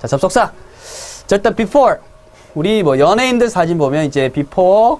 자, 접속사. 자, 일단 before. 우리 뭐 연예인들 사진 보면 이제 before,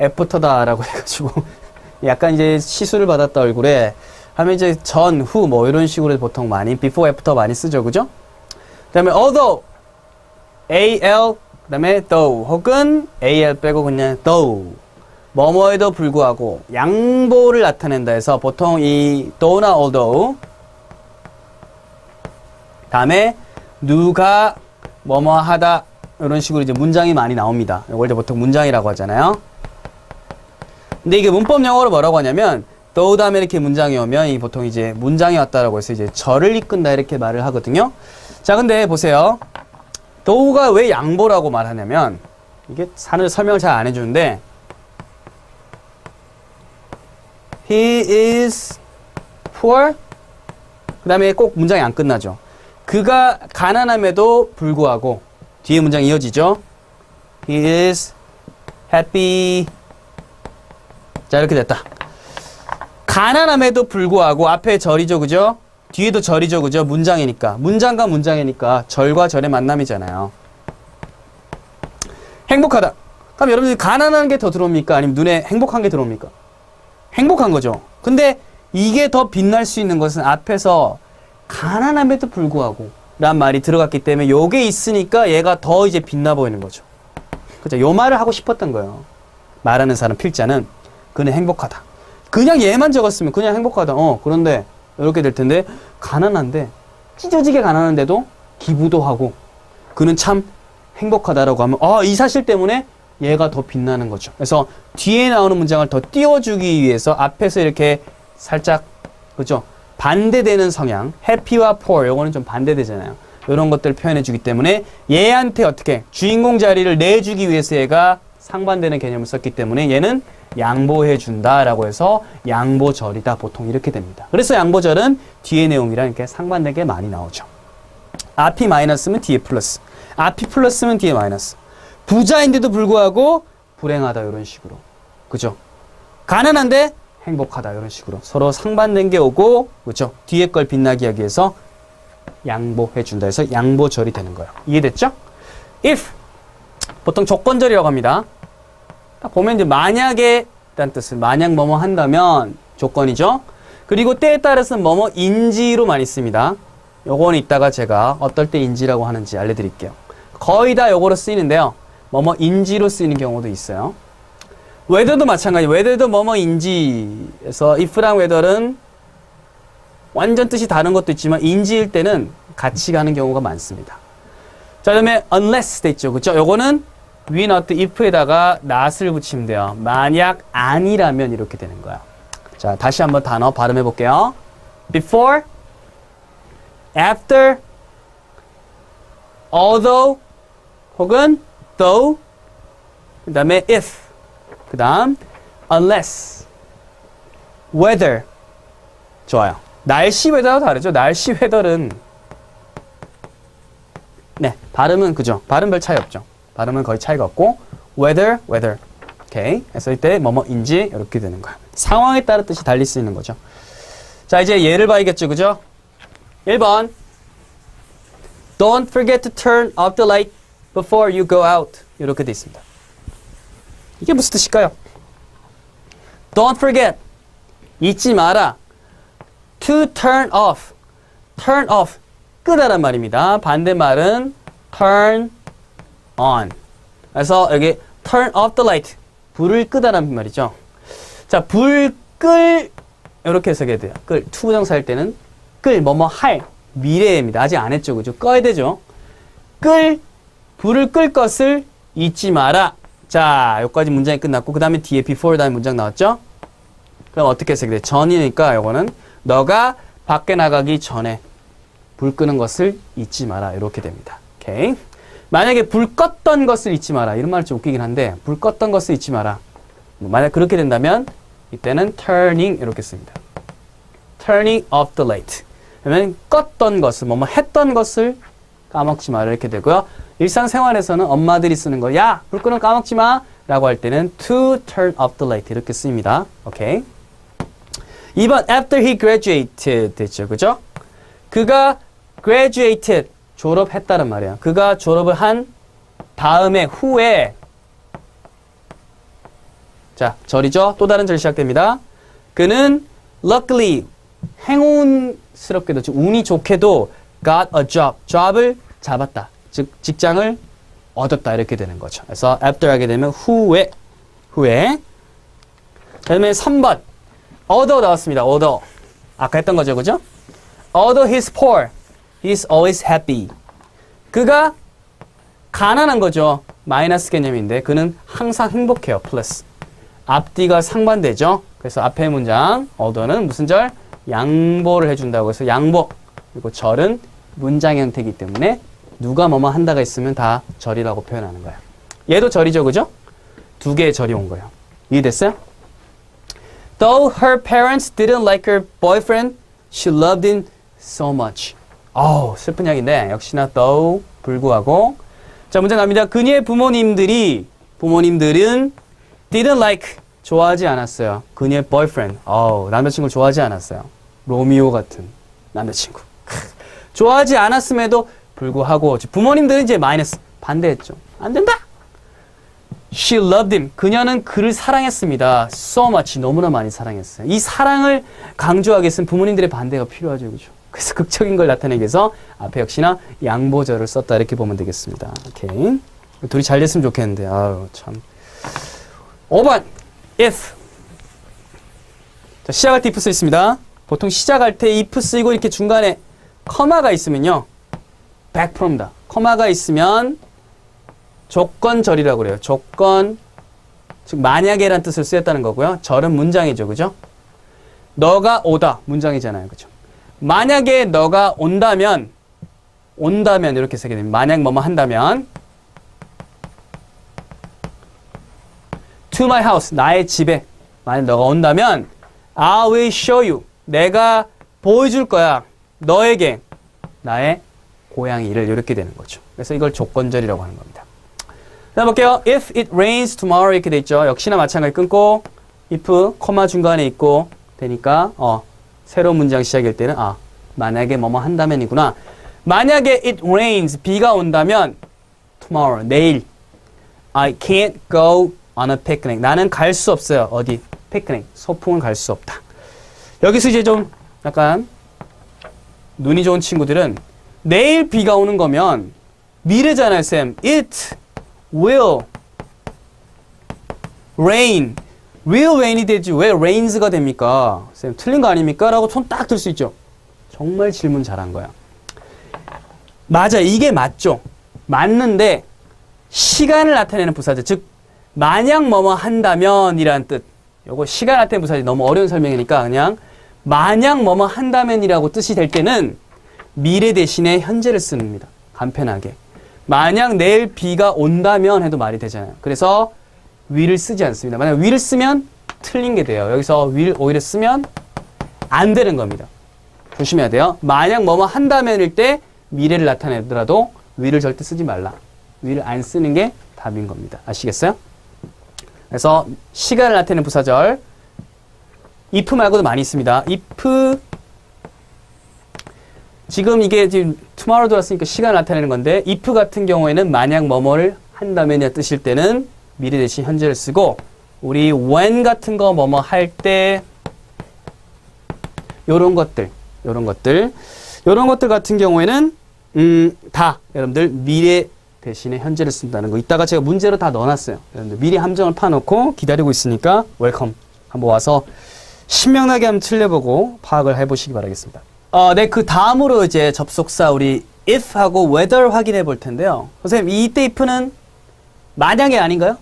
after다라고 해가지고 약간 이제 시술을 받았다 얼굴에 하면 이제 전, 후 뭐 이런 식으로 보통 많이 before, after 많이 쓰죠. 그죠? 그 다음에 although, al, 그 다음에 though 혹은 al 빼고 그냥 though. 뭐뭐에도 불구하고 양보를 나타낸다 해서 보통 이 though나 although 다음에 누가 뭐뭐 하다 이런 식으로 이제 문장이 많이 나옵니다. 이걸 보통 문장이라고 하잖아요. 근데 이게 문법 영어로 뭐라고 하냐면 though 다음에 이렇게 문장이 오면 이 보통 이제 문장이 왔다라고 해서 이제 절을 이끈다 이렇게 말을 하거든요. 자, 근데 보세요. though가 왜 양보라고 말하냐면 이게 산을 설명을 잘 안 해주는데 He is poor. 그 다음에 꼭 문장이 안 끝나죠. 그가 가난함에도 불구하고 뒤에 문장 이어지죠. He is happy. 자 이렇게 됐다. 가난함에도 불구하고 앞에 절이죠, 그죠? 뒤에도 절이죠, 그죠? 문장이니까 문장과 문장이니까 절과 절의 만남이잖아요. 행복하다. 그럼 여러분들 가난한 게 더 들어옵니까? 아니면 눈에 행복한 게 들어옵니까? 행복한 거죠. 근데 이게 더 빛날 수 있는 것은 앞에서 가난함에도 불구하고 란 말이 들어갔기 때문에 요게 있으니까 얘가 더 이제 빛나 보이는 거죠. 그죠? 요 말을 하고 싶었던 거예요. 말하는 사람 필자는 그는 행복하다. 그냥 얘만 적었으면 그냥 행복하다. 어, 그런데 이렇게 될 텐데 가난한데 찢어지게 가난한데도 기부도 하고 그는 참 행복하다라고 하면 아, 이 사실 때문에 얘가 더 빛나는 거죠. 그래서 뒤에 나오는 문장을 더 띄워주기 위해서 앞에서 이렇게 살짝 그죠? 반대되는 성향, happy와 poor 요거는 좀 반대되잖아요. 이런 것들을 표현해 주기 때문에 얘한테 어떻게 주인공 자리를 내주기 위해서 얘가 상반되는 개념을 썼기 때문에 얘는 양보해 준다라고 해서 양보절이다 보통 이렇게 됩니다. 그래서 양보절은 뒤에 내용이랑 이렇게 상반되게 많이 나오죠. 앞이 마이너스면 뒤에 플러스, 앞이 플러스면 뒤에 마이너스. 부자인데도 불구하고 불행하다 이런 식으로 그죠 가난한데 행복하다 이런 식으로 서로 상반된 게 오고 그죠? 뒤에 걸 빛나게 하기 위해서 양보해 준다 해서 양보절이 되는 거예요. 이해됐죠? If 보통 조건절이라고 합니다. 딱 보면 이제 만약에 라는 뜻은 만약 뭐뭐 한다면 조건이죠. 그리고 때에 따라서는 뭐뭐 인지로 많이 씁니다. 요건 이따가 제가 어떨 때 인지라고 하는지 알려드릴게요. 거의 다 요거로 쓰이는데요. 뭐뭐 인지로 쓰이는 경우도 있어요. 웨더도 마찬가지. 웨더도 뭐뭐 인지에서 if랑 웨더는 완전 뜻이 다른 것도 있지만 인지일 때는 같이 가는 경우가 많습니다. 자, 그다음에 unless 돼 있죠. 그렇죠? 요거는 we not if에다가 not을 붙이면 돼요. 만약 아니라면 이렇게 되는 거야. 자, 다시 한번 단어 발음해 볼게요. before after although 혹은 though, 그 다음에 if, 그 다음 unless, whether. 좋아요. 날씨 웨더와 다르죠. 날씨 웨더는 네 발음은 그죠. 발음 별 차이 없죠. 발음은 거의 차이가 없고 whether, whether. 오케이. 했을 때 뭐뭐인지 이렇게 되는 거야. 상황에 따라 뜻이 달릴 수 있는 거죠. 자 이제 예를 봐야겠죠. 그죠? 1번 Don't forget to turn off the light before you go out. 이렇게 돼 있습니다. 이게 무슨 뜻일까요? Don't forget. 잊지 마라. To turn off. turn off. 끄다란 말입니다. 반대말은 turn on. 그래서 여기 turn off the light. 불을 끄다란 말이죠. 자, 불 끌, 이렇게 해석해야 돼요. 끌. 투부정사일 때는 끌, 뭐뭐 할. 미래입니다. 아직 안 했죠. 그죠? 꺼야 되죠. 끌, 불을 끌 것을 잊지 마라. 자, 여기까지 문장이 끝났고, 그 다음에 뒤에 before 다음에 문장 나왔죠? 그럼 어떻게 해석이 돼? 전이니까 요거는 너가 밖에 나가기 전에 불 끄는 것을 잊지 마라. 이렇게 됩니다. 오케이. 만약에 불 껐던 것을 잊지 마라. 이런 말 좀 웃기긴 한데, 불 껐던 것을 잊지 마라. 만약 그렇게 된다면, 이때는 turning 이렇게 씁니다. turning off the light. 그러면 껐던 것을, 뭐뭐 했던 것을 까먹지 마라. 이렇게 되고요. 일상생활에서는 엄마들이 쓰는 거, 야, 불 끄는 거 까먹지 마! 라고 할 때는 to turn off the light 이렇게 씁니다. 오케이. 2번, after he graduated 됐죠. 그죠? 그가 graduated, 졸업했다는 말이야. 그가 졸업을 한 다음에 후에 자, 절이죠. 또 다른 절 시작됩니다. 그는 luckily 행운스럽게도 즉 운이 좋게도 got a job. job을 잡았다. 즉 직장을 얻었다 이렇게 되는 거죠. 그래서 after 하게 되면 후에 후에 그다음에 3번 얻어 나왔습니다. 얻어. 아까 했던 거죠. 그죠? Although he's poor, he's always happy. 그가 가난한 거죠. 마이너스 개념인데 그는 항상 행복해요. 플러스. 앞뒤가 상반되죠. 그래서 앞에 문장 어더는 무슨 절? 양보를 해준다고 해서 양보. 그리고 절은 문장 형태이기 때문에 누가 뭐뭐 한다가 있으면 다 절이라고 표현하는 거예요. 얘도 절이죠. 그죠? 두 개의 절이 온 거예요. 이해됐어요? Though her parents didn't like her boyfriend, she loved him so much. 어우, 슬픈 이야기인데, 역시나 though, 불구하고. 자, 문제 갑니다. 그녀의 부모님들이, 부모님들은 didn't like, 좋아하지 않았어요. 그녀의 boyfriend, 어우, 남자친구를 좋아하지 않았어요. 로미오 같은 남자친구. 크, 좋아하지 않았음에도 불구하고, 부모님들은 이제 마이너스, 반대했죠. 안 된다! She loved him. 그녀는 그를 사랑했습니다. So much. 너무나 많이 사랑했어요. 이 사랑을 강조하기 위해서는 부모님들의 반대가 필요하죠. 그죠? 그래서 극적인 걸 나타내기 위해서 앞에 역시나 양보절을 썼다. 이렇게 보면 되겠습니다. 오케이. 둘이 잘 됐으면 좋겠는데. 아유, 참. 5번. if. 자, 시작할 때 if 써 있습니다. 보통 시작할 때 if 쓰이고 이렇게 중간에 커마가 있으면요. Back from다. 커마가 있으면 조건절이라고 그래요. 조건, 즉 만약에란 뜻을 쓰였다는 거고요. 절은 문장이죠. 그죠? 너가 오다 문장이잖아요. 그죠? 만약에 너가 온다면 온다면 이렇게 쓰게 됩니다. 만약 뭐뭐 한다면 to my house 나의 집에 만약 너가 온다면 I will show you 내가 보여줄 거야 너에게 나의 고양이를 이렇게 되는 거죠. 그래서 이걸 조건절이라고 하는 겁니다. 자, 볼게요. If it rains tomorrow 이렇게 돼 있죠. 역시나 마찬가지 끊고 if 코마 중간에 있고 되니까 어 새로운 문장 시작일 때는 아 만약에 뭐뭐 한다면이구나. 만약에 it rains 비가 온다면 tomorrow 내일 I can't go on a picnic. 나는 갈 수 없어요. 어디? 피크닉. 소풍을 갈수 없다. 여기서 이제 좀 약간 눈이 좋은 친구들은 내일 비가 오는 거면 미래잖아요, 쌤. It will rain. will rain이 되지 왜 rains가 됩니까? 쌤 틀린 거 아닙니까? 라고 손 딱 들 수 있죠. 정말 질문 잘한 거야. 맞아, 이게 맞죠. 맞는데 시간을 나타내는 부사절, 즉 만약 뭐뭐 한다면이란 뜻. 요거 시간 나타내는 부사절 너무 어려운 설명이니까 그냥 만약 뭐뭐 한다면이라고 뜻이 될 때는 미래 대신에 현재를 씁니다. 간편하게. 만약 내일 비가 온다면 해도 말이 되잖아요. 그래서 will을 쓰지 않습니다. 만약 will을 쓰면 틀린 게 돼요. 여기서 will 오히려 쓰면 안 되는 겁니다. 조심해야 돼요. 만약 뭐뭐 한다면일 때 미래를 나타내더라도 will을 절대 쓰지 말라. will을 안 쓰는 게 답인 겁니다. 아시겠어요? 그래서 시간을 나타내는 부사절 if 말고도 많이 있습니다. if 지금 이게 지금 tomorrow 들었으니까 시간을 나타내는 건데 if 같은 경우에는 만약 뭐뭐를 한다면의 뜻일 때는 미래 대신 현재를 쓰고 우리 when 같은 거 뭐뭐 할 때 요런 것들 요런 것들 요런 것들 같은 경우에는 음, 다 여러분들 미래 대신에 현재를 쓴다는 거. 이따가 제가 문제로 다 넣어놨어요. 여러분들 미리 함정을 파놓고 기다리고 있으니까 웰컴 한번 와서 신명나게 한번 틀려보고 파악을 해보시기 바라겠습니다 어, 네, 그 다음으로 이제 접속사 우리 if하고 whether 확인해 볼 텐데요. 선생님, 이때 if는 만약에 아닌가요?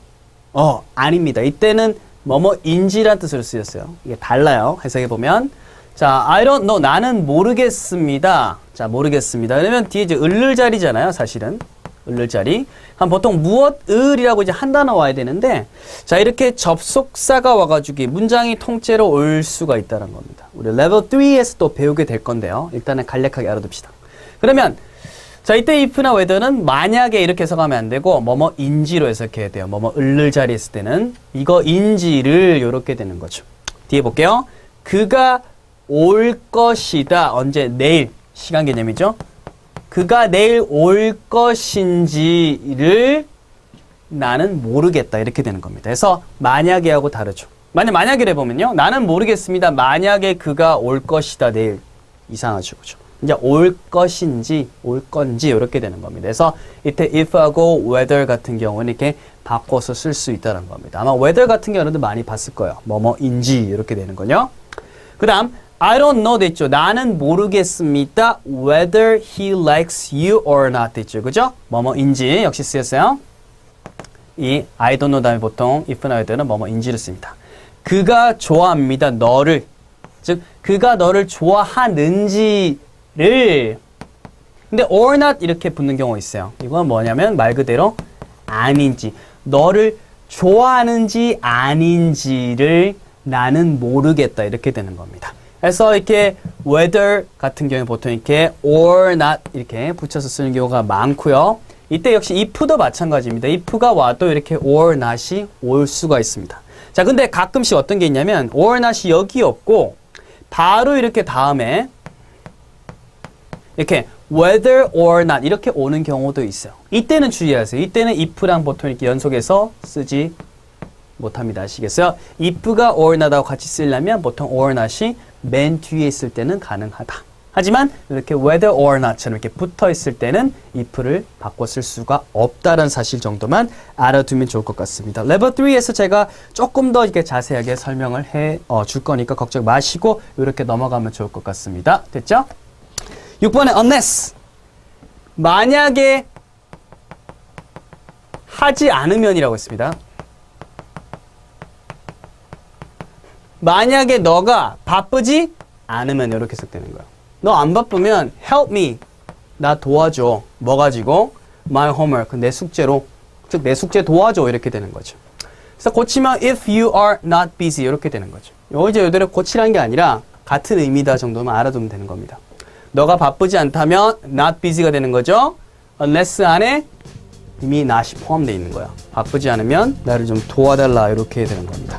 어, 아닙니다. 이때는 뭐뭐인지란 뜻으로 쓰였어요. 이게 달라요. 해석해 보면. 자, I don't know. 나는 모르겠습니다. 자, 모르겠습니다. 그러면 뒤에 이제 을를 자리잖아요, 사실은. 을를 자리. 그럼 보통 무엇을이라고 이제 한 단어 와야 되는데, 자, 이렇게 접속사가 와가지고 문장이 통째로 올 수가 있다는 겁니다. 우리 레벨 3에서 또 배우게 될 건데요. 일단은 간략하게 알아둡시다. 그러면, 자, 이때 if나 whether는 만약에 이렇게 해석하면 안 되고, 뭐뭐 인지로 해석해야 돼요. 뭐뭐 을를 자리 했을 때는 이거 인지를 이렇게 되는 거죠. 뒤에 볼게요. 그가 올 것이다. 언제? 내일. 시간 개념이죠. 그가 내일 올 것인지를 나는 모르겠다 이렇게 되는 겁니다. 그래서 만약에 하고 다르죠. 만약 만약에 해보면요. 나는 모르겠습니다. 만약에 그가 올 것이다 내일 이상하죠, 그죠? 이제 올 것인지 올 건지 이렇게 되는 겁니다. 그래서 이때 if하고 whether 같은 경우는 이렇게 바꿔서 쓸 수 있다는 겁니다. 아마 whether 같은 경우는 많이 봤을 거예요. 뭐뭐인지 이렇게 되는 거요. 그 다음 I don't know 됐죠. 나는 모르겠습니다. Whether he likes you or not 됐죠. 그죠? 뭐뭐인지 역시 쓰였어요. 이 I don't know 다음에 보통 if나 whether는 뭐뭐인지를 씁니다. 그가 좋아합니다. 너를. 즉 그가 너를 좋아하는지를 근데 or not 이렇게 붙는 경우가 있어요. 이건 뭐냐면 말 그대로 아닌지 너를 좋아하는지 아닌지를 나는 모르겠다 이렇게 되는 겁니다. 그래서 이렇게 whether 같은 경우에 보통 이렇게 or not 이렇게 붙여서 쓰는 경우가 많고요. 이때 역시 if도 마찬가지입니다. if가 와도 이렇게 or not이 올 수가 있습니다. 자, 근데 가끔씩 어떤 게 있냐면 or not이 여기 없고 바로 이렇게 다음에 이렇게 whether or not 이렇게 오는 경우도 있어요. 이때는 주의하세요. 이때는 if랑 보통 이렇게 연속해서 쓰지 못합니다. 아시겠어요? if가 or not하고 같이 쓰려면 보통 or not이 맨 뒤에 있을 때는 가능하다. 하지만 이렇게 whether or not처럼 이렇게 붙어 있을 때는 if를 바꿔 쓸 수가 없다는 사실 정도만 알아두면 좋을 것 같습니다. 레벨 3에서 제가 조금 더 이렇게 자세하게 설명을 해 줄 거니까 걱정 마시고 이렇게 넘어가면 좋을 것 같습니다. 됐죠? 6번에 unless 만약에 하지 않으면이라고 했습니다. 만약에 너가 바쁘지 않으면 이렇게 해석되는 거야. 너 안 바쁘면 help me 나 도와줘. 뭐 가지고 my homework 내 숙제로 즉 내 숙제 도와줘 이렇게 되는 거죠. 그래서 고치면 if you are not busy 이렇게 되는 거죠. 요 이제 이대로 고치라는 게 아니라 같은 의미다 정도만 알아두면 되는 겁니다. 너가 바쁘지 않다면 not busy가 되는 거죠. unless 안에 이미 not이 포함되어 있는 거야. 바쁘지 않으면 나를 좀 도와달라 이렇게 되는 겁니다.